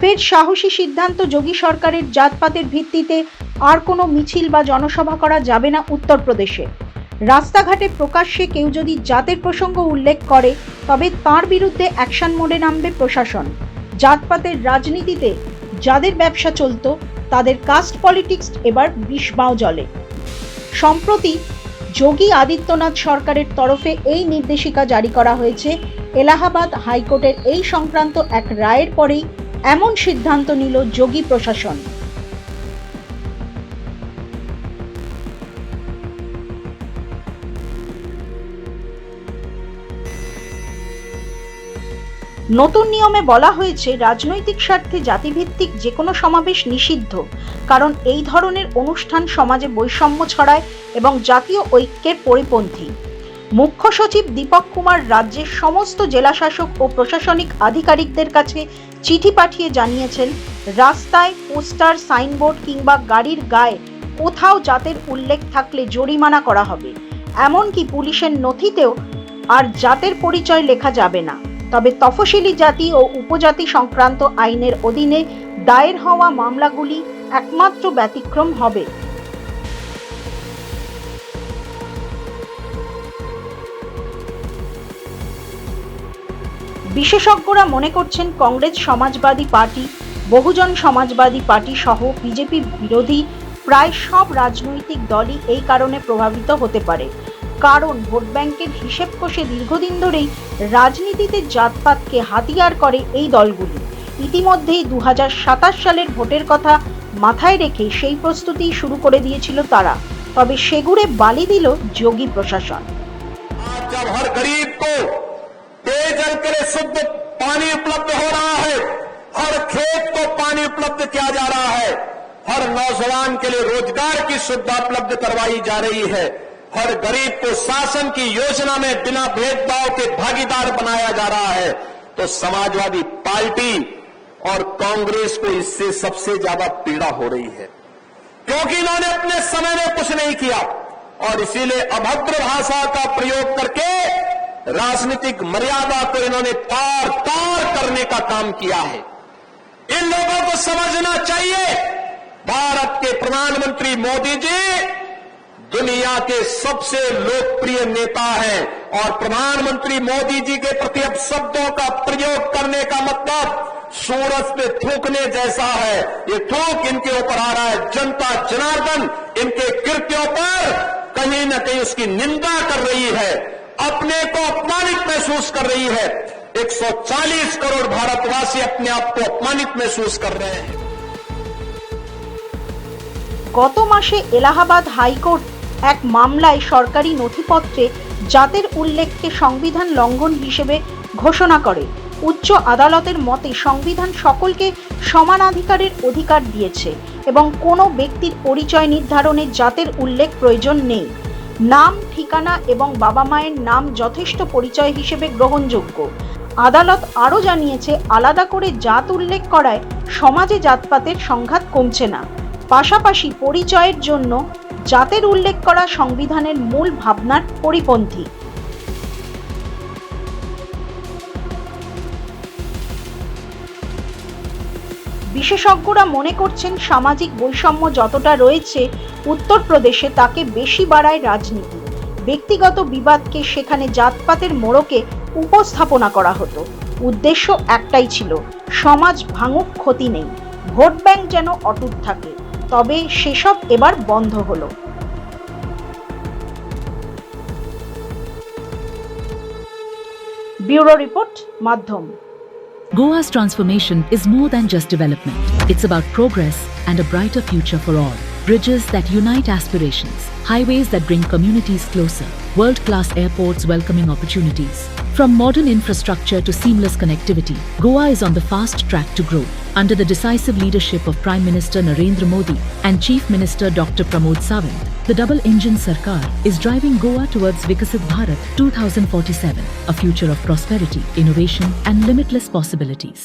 ফের সাহসী সিদ্ধান্ত যোগী সরকারের জাতপাতের ভিত্তিতে আর কোনো মিছিল বা জনসভা করা যাবে না উত্তরপ্রদেশে। রাস্তাঘাটে প্রকাশ্যে কেউ যদি জাতের প্রসঙ্গ উল্লেখ করে, তবে তার বিরুদ্ধে অ্যাকশন মোডে নামবে প্রশাসন। জাতপাতের রাজনীতিতে যাদের ব্যবসা চলতো, তাদের কাস্ট পলিটিক্স এবার বিষবাও জলে। সম্প্রতি যোগী আদিত্যনাথ সরকারের তরফে এই নির্দেশিকা জারি করা হয়েছে। এলাহাবাদ হাইকোর্টের এই সংক্রান্ত এক রায়ের পরেই এমন সিদ্ধান্ত নিল যোগী প্রশাসন। নতুন নিয়মে বলা হয়েছে, রাজনৈতিক স্বার্থে জাতিভিত্তিক যে কোনো সমাবেশ নিষিদ্ধ, কারণ এই ধরনের অনুষ্ঠান সমাজে বৈষম্য ছড়ায় এবং জাতীয় ঐক্যের পরিপন্থী। মুখ্য সচিব দীপক কুমার রাজ্যের সমস্ত জেলাশাসক ও প্রশাসনিক আধিকারিকদের কাছে চিঠি পাঠিয়ে জানিয়েছেন, রাস্তায় পোস্টার, সাইনবোর্ড কিংবা গাড়ির গায়ে কোথাও জাতের উল্লেখ থাকলে জরিমানা করা হবে। এমনকি পুলিশের নথিতেও আর জাতের পরিচয় লেখা যাবে না। তবে তফসিলি জাতি ও উপজাতি সংক্রান্ত আইনের অধীনে দায়ের হওয়া মামলাগুলি একমাত্র ব্যতিক্রম হবে। বিশেষজ্ঞরা মনে করছেন কংগ্রেস সমাজবাদী পার্টি, বহুজন সমাজবাদী পার্টি সহ বিজেপি বিরোধী প্রায় সব রাজনৈতিক দলই এই কারণে প্রভাবিত হতে পারে। কারণ ভোট ব্যাংকের হিসেব কষে দীর্ঘদিন ধরেই রাজনীতিতে জাতপাতকে হাতিয়ার করে এই দলগুলি। ইতিমধ্যেই দু হাজার সাতাশ সালের ভোটের কথা মাথায় রেখে সেই প্রস্তুতি শুরু করে দিয়েছিল তারা। তবে সেগুড়ে বালি দিল যোগী প্রশাসন। पेयजल के लिए शुद्ध पानी उपलब्ध हो रहा है। हर खेत को पानी उपलब्ध किया जा रहा है। हर नौजवान के लिए रोज़गार की सुविधा उपलब्ध करवाई जा रही है। हर गरीब को शासन की योजना में बिना भेदभाव के भागीदार बनाया जा रहा है। तो समाजवादी पार्टी और कांग्रेस को इससे सबसे ज़्यादा पीड़ा हो रही है। क्योंकि इन्होंने अपने समय में कुछ नहीं किया और इसीलिए अभद्र भाषा का प्रयोग करके राजनीतिक मर्यादा को इन्होंने तार तार करने का काम किया है। इन लोगों को समझना चाहिए, भारत के प्रधानमंत्री मोदी जी दुनिया के सबसे लोकप्रिय नेता हैं और प्रधानमंत्री मोदी जी के प्रति अब शब्दों का प्रयोग करने का मतलब सूरज पे थूकने जैसा है। ये थूक इनके ऊपर आ रहा है। जनता जनार्दन इनके कृत्यों पर कहीं न कहीं उसकी निंदा कर रही है। अपने को अपमानित महसूस कर रही है 140 करोड़ भारतवासी अपने आप को अपमानित महसूस कर रहे हैं গত মাসে এলাহাবাদ হাইকোর্ট এক মামলায় সরকারি নথিপত্রে জাতের উল্লেখকে সংবিধান লঙ্ঘন হিসেবে ঘোষণা করে উচ্চ আদালতের মতে সংবিধান সকলকে সমানাধিকারের অধিকার দিয়েছে এবং কোনো ব্যক্তির পরিচয় নির্ধারণে জাতের উল্লেখ প্রয়োজন নেই নাম, ঠিকানা এবং বাবা মায়ের নাম যথেষ্ট পরিচয় হিসেবে গ্রহণযোগ্য। আদালত আরও জানিয়েছে, আলাদা করে জাত উল্লেখ করায় সমাজে জাতপাতের সংঘাত কমছে না। পাশাপাশি পরিচয়ের জন্য জাতের উল্লেখ করা সংবিধানের মূল ভাবনার পরিপন্থী। বিশেষজ্ঞরা মনে করছেন সামাজিক বৈষম্য যতটা রয়েছে, উত্তরপ্রদেশে তাকে বেশি বাড়ায় রাজনীতি। ব্যক্তিগত বিবাদকে সেখানে জাতপাতের মোড়কে উপস্থাপনা করা হতো। উদ্দেশ্য একটাই ছিল, সমাজ ভাঙুক ক্ষতি নেই, ভোট ব্যাংক যেন অটুট থাকে। তবে সেসব এবার বন্ধ হলো। ব্যুরো রিপোর্ট, মাধ্যম। Goa's transformation is more than just development. It's about progress and a brighter future for all. Bridges that unite aspirations, highways that bring communities closer, world class airports welcoming opportunities. From modern infrastructure to seamless connectivity, Goa is on the fast track to grow. Under the decisive leadership of Prime Minister Narendra Modi and Chief Minister Dr. Pramod Sawant, the double engine Sarkar is driving Goa towards Vikasit Bharat 2047, a future of prosperity, innovation, and limitless possibilities.